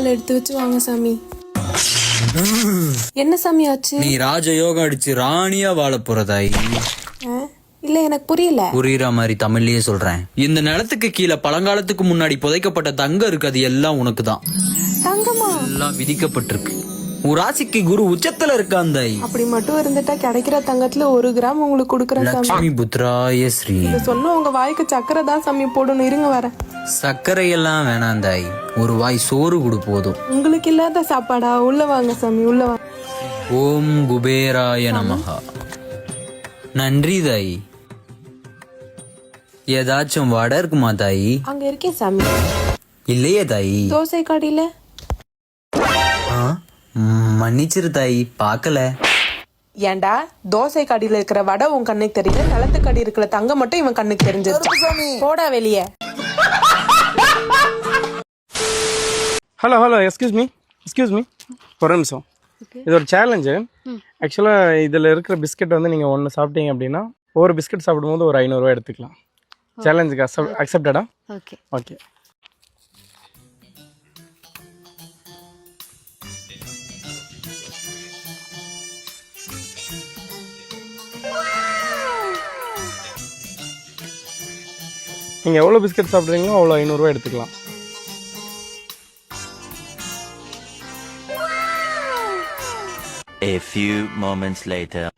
காலை எடுத்து வச்சு வாங்க சாமி. என்ன சாமி ஆச்சு? நீ ராஜயோகம் அடிச்சு ராணியா வாழ போறதாய்? இல்ல எனக்கு புரியல. புரியுற மாதிரி தமிழ்லயே சொல்றேன். இந்த நிலத்துக்கு கீழே பழங்காலத்துக்கு முன்னாடி புதைக்கப்பட்ட தங்கம் இருக்கு அது எல்லாம் உனக்கு தான் தங்கமா? எல்லாம் விதிக்கப்பட்டிருக்கு. உன் ராசிக்கு குரு உச்சத்துல இருக்கான் தாய் அப்படி மட்டும் இருந்துட்டா கிடைக்கிற தங்கத்துல ஒரு கிராம் உங்களுக்கு கொடுக்குறேன் சாமி. லட்சுமி புத்ராய ஸ்ரீ. சொன்ன உங்க வாய்க்கு சக்கரை தான் சாமி போடணும். இருங்க வரேன். சர்க்கரை எல்லாம் வேணாம் தாய். ஒரு வாய் சோறு கொடு போதும். உங்களுக்கு இல்லாத சாப்பாடா? உள்ள வாங்க சாமி உள்ள வாங்க ஓம் குபேராய நமஹா. நன்றி தாய். ஏதாச்சும் வடை இருக்குமா தாய்? அங்க இருக்கேன் சாமி. இல்லையே தாய். தோசை கடையில. ஆ? மன்னிச்சிரு தாய் பார்க்கல. ஏன்டா தோசை கடையில இருக்கிற வடை உன் கண்ணுக்கு தெரியல நிலத்து கடி இருக்கிற தங்கம் மட்டும் இவன் கண்ணுக்கு தெரிஞ்சிருச்சு. போடா வெளியே. Hello hello excuse me excuse me ஒரு நிமிஷம். இது ஒரு சேலஞ்சு ஆக்சுவலாக இதில் இருக்கிற பிஸ்கட் வந்து நீங்கள் ஒன்று சாப்பிட்டீங்க அப்படின்னா ஒரு பிஸ்கட் சாப்பிடும்போது ஒரு ஐநூறுரூவா எடுத்துக்கலாம். சேலஞ்சுக்கு அக்செப்ட் அக்செப்டடா ஓகே ஓகே நீங்கள் எவ்வளோ பிஸ்கட் சாப்பிட்றீங்களோ அவ்வளோ ஐநூறுரூவா எடுத்துக்கலாம். A few moments later.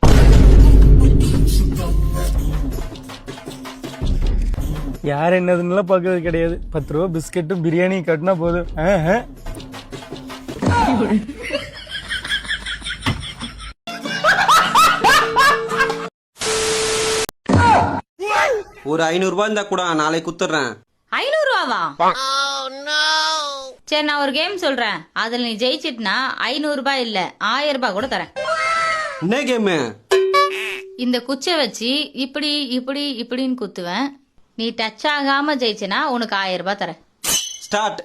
யார் என்னதுன்னெலாம் பார்க்கறது கிடையாது பத்து ரூபா பிஸ்கட்டும் பிரியாணி கட்டினா போதும். ஒரு ஐநூறு ரூபாய் இருந்தா கூட நாளைக்கு குத்துறேன் ஐநூறு ரூபாவா சரி நான் ஒரு கேம் சொல்றேன். அதுல நீ ஜெயிச்சிட்னா ஐநூறு ரூபாய் இல்ல ஆயிரம் ரூபாய் கூட தரேன். என்ன கேமு இந்த குச்சை வச்சு இப்படி இப்படி இப்படின்னு குத்துவேன். நீ டச் ஆகாம ஜெயிச்சனா உனக்கு ஆயிரம் ரூபாய் தரேன். ஸ்டார்ட்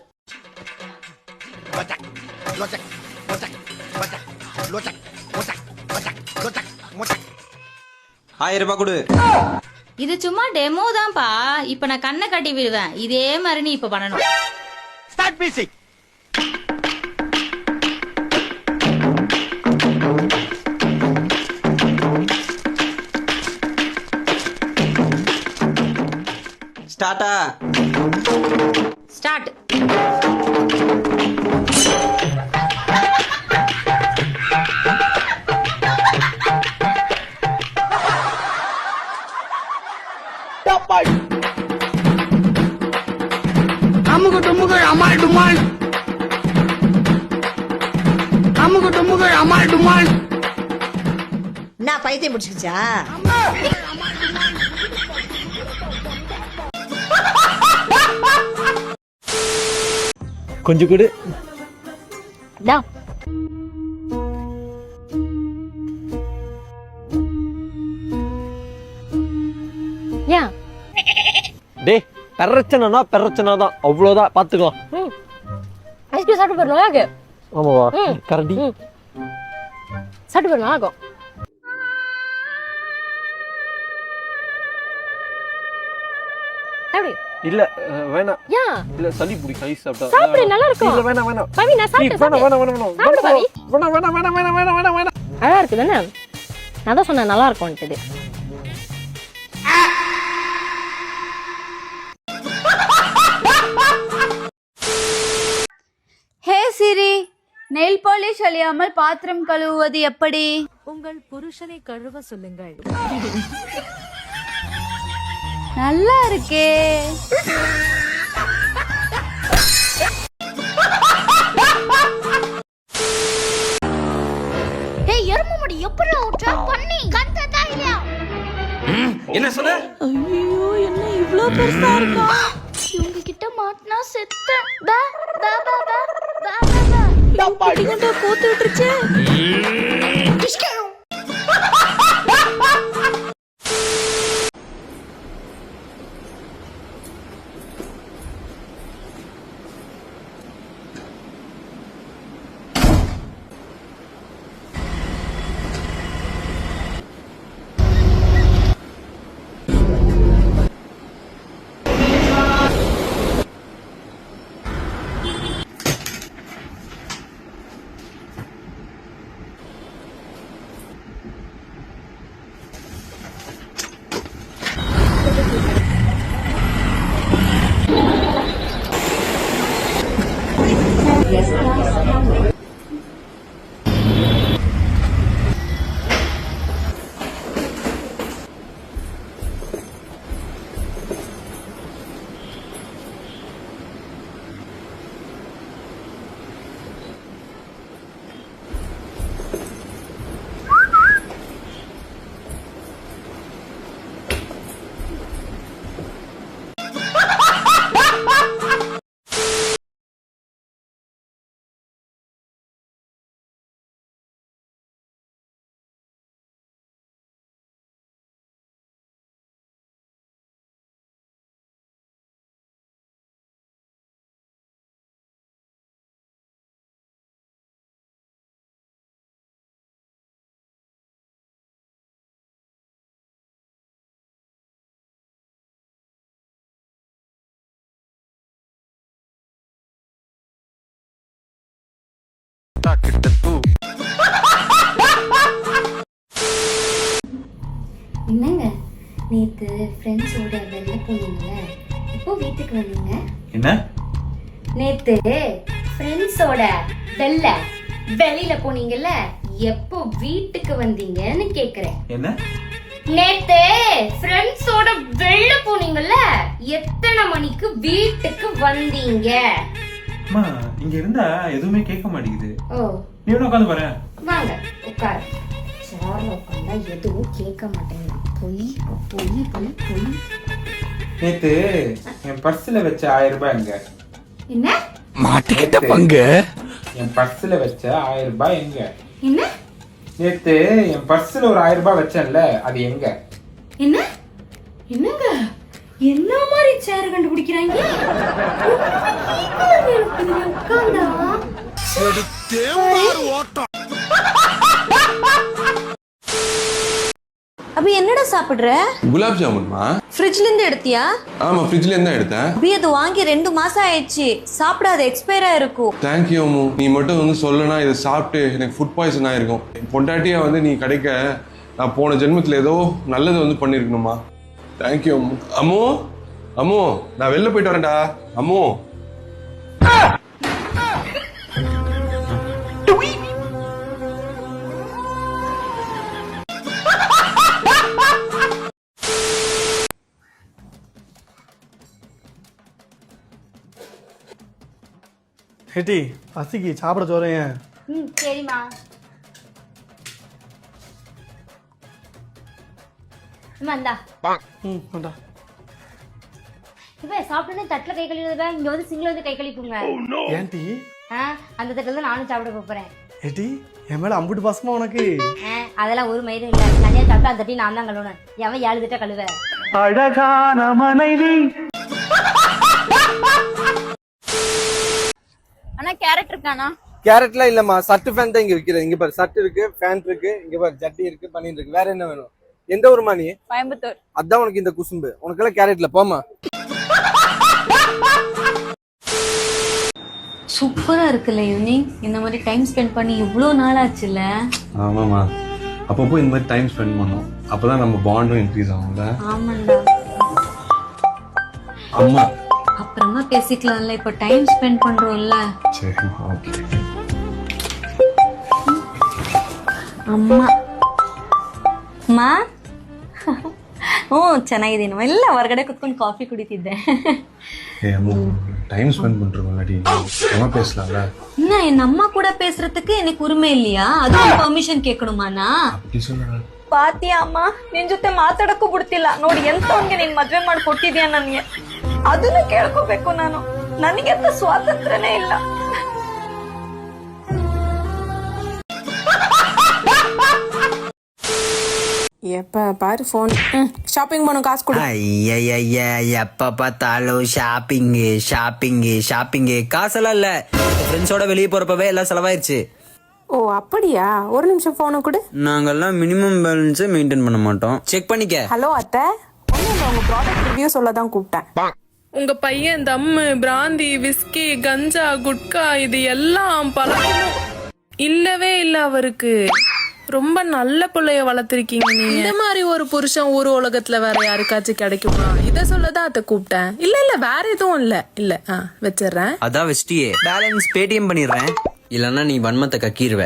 ஆயிரம் ரூபாய் கொடு. இது சும்மா டெமோ தான்ப்பா. இப்ப நான் கண்ணை கட்டி விடுவேன் இதே மாதிரி நீ இப்ப பண்ணணும். ஸ்டார்ட்டா? ஸ்டார்ட். அமுகு டுமுகு அமால் டுமால் அமுகு டுமுகு அமால் டுமால் நான் பைத்தியம் பிடிச்சிக்கிச்சா? கொஞ்சம் கொடு. ஏன் டேய் பிரச்சனைனா பிரச்சனை தான் அவ்வளோதான் பார்த்துக்கலாம் ஐஸ்கிரீம் சாப்பிட்டு நல்லா இருக்கு ஆமாவா? ம். சாப்பிட்டு நல்லா இருக்கும் எப்படி இல்ல வேணாம் ஏன் இல்ல சளி பிடிக்கும் ஐஸ் சாப்பிட்டா. சாப்பிடு, நல்லா இருக்கும். இல்ல வேணாம் வேணாம் பவி நான் சாப்பிட்டு வேணாம் வேணாம் வேணாம் வேணாம் சாப்பிடு, பவி. வேணாம் வேணாம் வேணாம் வேணாம் வேணாம் வேணாம் வேணாம் அழகா இருக்கு தானே நான் தான் சொன்னேன் நல்லா இருக்கும்ன்ட்டு ஹே சிரி. நெயில் பாலிஷ் அழியாமல் பாத்திரம் கழுவுவது எப்படி? உங்கள் புருஷனை கழுவ சொல்லுங்கள். கத்ததா இல்லையா? என்ன சொன்ன? ஐயோ என்ன இவ்ளோ பெருசா இருக்கா? இவங்க கிட்ட மாட்டினா செத்தேன். பா பா பா பா பா பா பா. இடிங்கண்டா கோத்து விட்டுருச்சு. என்னங்க நேத்து ஃப்ரெண்ட்ஸோட வெளில போனீங்கல்ல இப்போ வீட்டுக்கு வந்தீங்க. என்ன? நேத்து ஃப்ரெண்ட்ஸோட வெளில வெளியில போனீங்கல்ல எப்போ வீட்டுக்கு வந்தீங்கன்னு கேக்குறேன். என்ன? நேத்து ஃப்ரெண்ட்ஸோட வெளில போனீங்கல்ல எத்தனை மணிக்கு வீட்டுக்கு வந்தீங்க? அம்மா இங்க இருந்தா எதுவுமே கேட்க மாட்டேங்குது. ஓ. நீ உட்காந்து பாரு. வாங்க உட்காரு. சேர்ல உட்காந்தா எதுவும் கேட்க மாட்டேங்குது. பொய் பொய் பொய் பொய். நேத்து என் பர்ஸ்ல வச்ச ஆயிரம் ரூபாய் எங்க என்ன? மாட்டிக்கிட்ட பங்கு. என் பர்ஸ்ல வச்ச ஆயிரம் ரூபாய் எங்க என்ன? நேத்து என் பர்ஸ்ல ஒரு ஆயிரம் ரூபாய் வச்சேன்ல அது எங்க? என்ன? என்னங்க? என்ன மாதிரி சேர் கண்டுபிடிக்கிறாங்க? உட்காந்தா அபி என்னடா சாப்பிடுற? குலாப் ஜாமுன்மா? ஃப்ரிட்ஜ்ல இருந்து எடுத்தியா? ஆமா ஃப்ரிட்ஜ்ல இருந்தா எடுத்தேன். அபி அது வாங்கி ரெண்டு மாசம் ஆயிடுச்சு. சாப்பிடாத எக்ஸ்பயரா இருக்கும். Thank you Ammu. நீ மட்டும் வந்து சொல்லனா இதை சாப்பிட்டு எனக்கு ஃபுட் பாய்சன் ஆயிருக்கும். பொண்டாட்டியா வந்து நீ கிடைக்க நான் போன ஜென்மத்துல ஏதோ நல்லது வந்து பண்ணிருக்கணுமா தேங்க்யூ அம்மு. அம்மு அம்மு நான் வெளில போயிட்டு வரேன்டா. அம்மு. ஹெட்டி பசிக்கு சாப்பிட சொல்றேன் ம் சரிம்மா. அம்மா இந்தா. ம் வேண்டா இப்ப சாப்பிட்டு தட்டுல கை கழுவுறதா இங்க வந்து சிங்கிள் வந்து கை கழிப்புங்க ஏன்டி? ஆ, அந்த தட்டுல தான் நானும் சாப்பிட போறேன் ஹெட்டி என் மேல அம்புட்டு பாசமா உனக்கு? அதெல்லாம் ஒரு மயிரும் இல்ல. தனியா சாப்பிட்டா அந்த தட்டி நான் தான் கழுவுனேன். எவன் ஏழு தட்ட கழுவ? அழகான மனைவி ஆனா கேரட் இருக்கானா கேரட்லாம் இல்லம்மா சட்டு ஃபேன் தான் இங்க விற்கிறது இங்க பாரு சட்டு இருக்கு ஃபேன் இருக்கு இங்க பாரு சட்டி இருக்கு பன்னீர் இருக்கு. வேற என்ன வேணும்? எந்த ஊருமா நீ? கோயம்புத்தூர். அதான் உனக்கு இந்த குசும்பு. உனக்கெல்லாம் கேரட்ல போமா சூப்பரா இருக்குல்ல யூனிக் இந்த மாதிரி டைம் ஸ்பெண்ட் பண்ணி இவ்வளோ நாள் ஆச்சுல்ல ஆமாமா அப்பப்போ இந்த மாதிரி டைம் ஸ்பெண்ட் பண்ணோம். அப்பதான் நம்ம பாண்டும் இன்க்ரீஸ் ஆகும்ல. ஆமாண்டா. அம்மா அப்புறமா பேசிக்கலாம்ல. இப்போ டைம் ஸ்பெண்ட் பண்றோம்ல. சரி ஓகே ಅಮ್ಮ ಅಮ್ಮ ಹ್ಞೂ ಚೆನ್ನಾಗಿದ್ದೀನಮ್ಮ ಎಲ್ಲ ಹೊರಗಡೆ ಕುತ್ಕೊಂಡು ಕಾಫಿ ಕುಡಿತಿದ್ದೆ டைம் ஸ்பெண்ட் பண்றோம்லடி. நம்ம பேசலாம்ல? என்ன என் அம்மா கூட பேசுறதுக்கு எனக்கு உரிமை இல்லையா? அதுவும் ಪರ್ಮಿಷನ್ ಕೇಳ್ಕಣುಮಾನಾ அப்படி சொல்லலாம் ಪಾತಿ ಅಮ್ಮ ನಿನ್ ಜೊತೆ ಮಾತಾಡಕ್ಕೂ ಬಿಡ್ತಿಲ್ಲ ನೋಡಿ ಎಂತ ಅವ್ನಿಗೆ ನೀನ್ ಮದ್ವೆ ಮಾಡಿ ಕೊಟ್ಟಿದ್ಯಾ ಅದನ್ನು ಕೇಳ್ಕೋಬೇಕು ನಾನು ನನಗೆ ಅಂತ ಸ್ವಾತಂತ್ರ್ಯನೇ ಇಲ್ಲ எப்ப பாரு ஃபோன் ஷாப்பிங் பண்ண காசு கொடு ஐய எப்ப பார்த்தாலும் ஷாப்பிங்கு ஷாப்பிங்கு ஷாப்பிங்கு காசெல்லாம் இல்ல ஃப்ரெண்ட்ஸோட வெளியே போறப்பவே எல்லாம் செலவாயிருச்சு ஓ அப்படியா ஒரு நிமிஷம் போனை கொடு நாங்கெல்லாம் மினிமம் பேலன்ஸே மெயின்டைன் பண்ண மாட்டோம் செக் பண்ணிக்க ஹலோ அத்தை ஒன்றும் இல்லை உங்க ப்ராடக்ட் ரிவ்யூ சொல்ல தான் கூப்பிட்டேன் உங்க பையன் தம்மு பிராந்தி விஸ்கி கஞ்சா குட்கா இது எல்லாம் பழக்கமும் இல்லவே இல்ல அவருக்கு. ரொம்ப நல்ல பிள்ளைய வளர்த்திருக்கீங்க நீங்க. இந்த மாதிரி ஒரு புருஷன் ஊர் உலகத்துல வேற யாருக்காச்சும் கிடைக்குமா? இத சொல்லதான் அத்தை கூப்பிட்டேன். இல்ல இல்ல வேற எதுவும் இல்ல. இல்ல ஆ வச்சிடுறேன். அதான் வெஸ்டியே பேலன்ஸ் பேடிஎம் பண்ணிடுறேன். இல்லைன்னா நீ வன்மத்தை கக்கிடுவ